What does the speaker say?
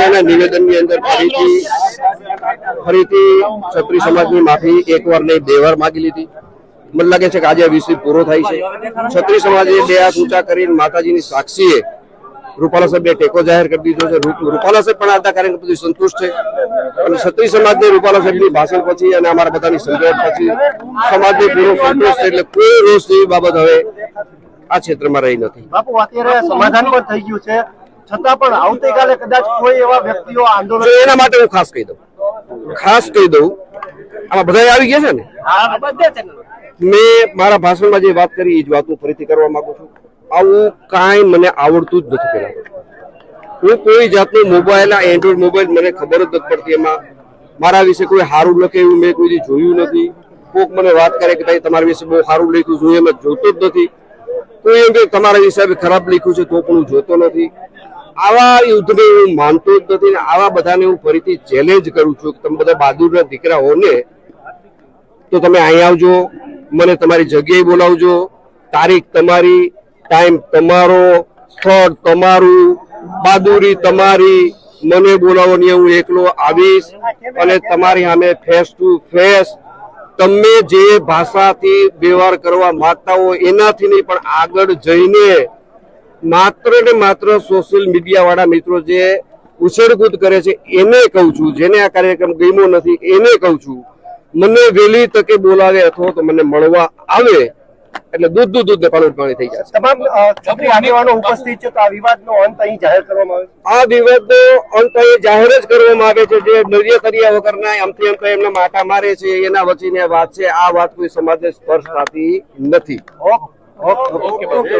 સમાજે નિવેદનની અંદર ફરીથી ફરીથી ક્ષત્રિય સમાજની માફી એકવાર નહીં, બે વાર માગી લીધી. મને લાગે છે કે આજે વિષય પૂરો થાય છે. ક્ષત્રિય સમાજે બે હાથ ઊંચા કરીને માતાજીની સાક્ષીએ રૂપાલા સાહેબે ટેકો જાહેર કરી દીધો છે. રૂપાલા સાહેબ પણ આજના કાર્યક્રમ પછી સંતુષ્ટ છે. અને ક્ષત્રિય સમાજને રૂપાલા સાહેબની ભાષણ પછી અને અમારા બધાની સમજણ પછી સમાજને પૂરો સંતોષ છે એટલે કોઈ રોષ જેવી બાબત હવે આ ક્ષેત્રમાં રહી નથી. બાપુ, અત્યારે સમાધાન પણ થઈ ગયું છે. છતાં પણ આવતીકાલે કદાચ કોઈ એવા વ્યક્તિઓ આંદોલન એના માટે હું ખાસ કહી દઉં. ખાસ કહી દઉં આમાં બધા આવી ગયા છે ને? આ બધે છે ને. મેં મારા ભાષણમાં જે વાત કરી એ જ વાત હું ફરીથી કરવા માંગુ છું. આવું કાંઈ મને આવડતું જ નથી પેલા હું કોઈ જાતનું મોબાઈલ આ એન્ડ્રોઈડ મોબાઈલ મને ખબર જ નથી પડતી એમાં. મારા વિશે કોઈ સારું લખે એવું મેં કોઈ જોયું નથી. કોક મને વાત કરે કે ભાઈ તમારા વિશે બહુ સારું લખ્યું છું એ મેં જોતો જ નથી. કોઈ એમ કે તમારા હિસાબે ખરાબ લખ્યું છે તો પણ હું જોતો નથી. આવા યુદ્ધને હું માનતો જ નથી આવા બધાને હું ફરીથી ચેલેન્જ કરું છું કે તમે બધા બહાદુરના દીકરા હો ને તો તમે અહીં આવજો, મને તમારી જગ્યાએ બોલાવજો, તારીખ તમારી ટાઈમ તમારો, સ્થળ તમારું, બહાદુરી તમારી, મને બોલાવો ને હું એકલો આવીશ અને તમારી સામે ફેસ ટુ ફેસ તમે જે ભાષાથી વ્યવહાર કરવા માંગતા હો એનાથી નહીં, પણ આગળ જઈને માત્ર ને માત્ર સોશિયલ મીડિયા વાળા મિત્રો જે ઉછેડકૂદ કરે છે એને કહું છું જેને આ કાર્યક્રમ ગમ્યો નથી એને કહું છું મને વહેલી તકે બોલાવે અથવા તો મને મળવા આવે એટલે દૂધ દૂધ દૂધ પાણી પાણી થઈ જશે તમામ અ, આગેવાનો ઉપસ્થિત છે તો આ વિવાદનો અંત અહીં જાહેર કરવામાં આવે આ વિવાદનો અંત અહીં જાહેર જ કરવામાં આવે છે જે નરિયા તરિયા વગરના આમથી આમ એમના માટા મારે છે એના વચ્ચેની આ વાત છે આ વાત કોઈ સમાજને સ્પર્શ થતી નથી ઓકે ઓકે